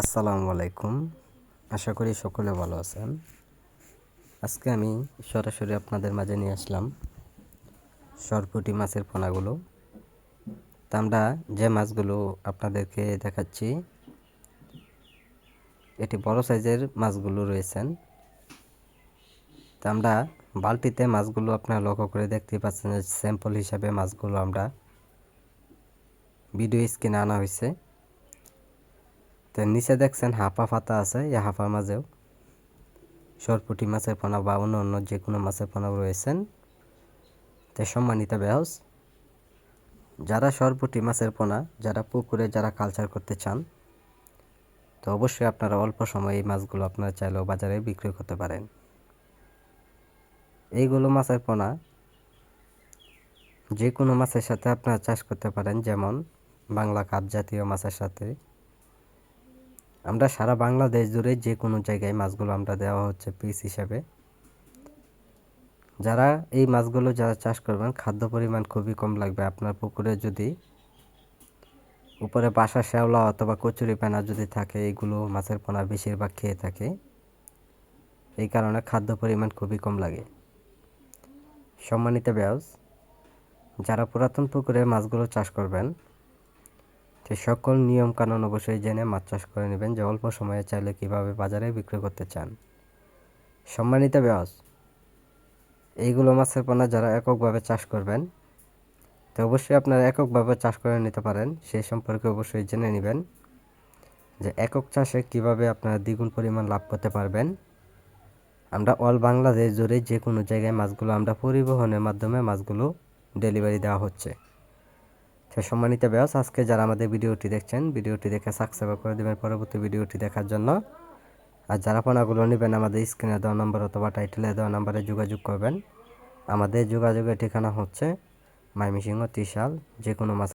আসসালামু আলাইকুম। আশা করি সকলে ভালো আছেন। আজকে আমি সরাসরি আপনাদের মাঝে নিয়ে আসলাম সরপুটি মাছের পোনাগুলো। তা আমরা যে মাছগুলো আপনাদেরকে দেখাচ্ছি, এটি বড় সাইজের মাছগুলো রয়েছেন তা আমরা বালতিতে মাছগুলো আপনারা লক্ষ্য করে দেখতে পাচ্ছেন স্যাম্পল হিসাবে মাছগুলো আমরা ভিডিও স্ক্রিনে আনা হয়েছে। তো নিচে দেখছেন হাফা ফাতা আছে, এই হাফার মাঝেও। সরপুটি মাছের পোনা বা অন্য অন্য যে কোনো মাছের পোনা রয়েছেন। তো সম্মানিত ব্যাহস যারা সরপুটি মাছের পোনা, যারা পুকুরে যারা কালচার করতে চান, তো অবশ্যই আপনারা অল্প সময়ে এই মাছগুলো আপনারা চাইলেও বাজারে বিক্রি করতে পারেন। এইগুলো মাছের পোনা যে কোনো মাছের সাথে আপনারা চাষ করতে পারেন, যেমন বাংলা কাপ জাতীয় মাছের সাথে আমরা সারা বাংলাদেশ জুড়ে যে কোনো জায়গায় মাছগুলো আমরা দেওয়া হচ্ছে পিস হিসাবে। যারা এই মাছগুলো যারা চাষ করবেন, খাদ্য পরিমাণ খুবই কম লাগবে। আপনার পুকুরে যদি উপরে বাসা শ্যাওলা অথবা কচুরি পানা যদি থাকে এইগুলো মাছের পোনা বেশিরভাগ খেয়ে থাকে। এই কারণে খাদ্য পরিমাণ খুবই কম লাগে। সম্মানিত ব্যাস যারা পুরাতন পুকুরে মাছগুলো চাষ করবেন সে সকল নিয়ম কানুন অবশ্যই জেনে মাছ চাষ করে নেবেন যে অল্প সময়ে চাইলে কীভাবে বাজারে বিক্রি করতে চান। সম্মানিত ব্যাস এইগুলো মাছের পোনা যারা এককভাবে চাষ করবেন, তো অবশ্যই আপনারা এককভাবে চাষ করে নিতে পারেন, সেই সম্পর্কে অবশ্যই জেনে নেবেন যে একক চাষে কীভাবে আপনারা দ্বিগুণ পরিমাণ লাভ করতে পারবেন। আমরা অল বাংলাদেশ জুড়ে যে কোনো জায়গায় মাছগুলো আমরা পরিবহনের মাধ্যমে মাছগুলো ডেলিভারি দেওয়া হচ্ছে। সম্মানিত ব্যাস, আজকে যারা আমাদের ভিডিওটি দেখছেন, ভিডিওটি দেখে সাবস্ক্রাইব করে দেবেন পরবর্তী ভিডিওটি দেখার জন্য। আর যারা পণাগুলো নেবেন, আমাদের স্ক্রিনে দেওয়া নম্বর অথবা টাইটেলে দেওয়া নম্বরে যোগাযোগ করবেন। আমাদের যোগাযোগের ঠিকানা হচ্ছে মাইমিসিংহ ত্রিশাল যে কোনো মাছ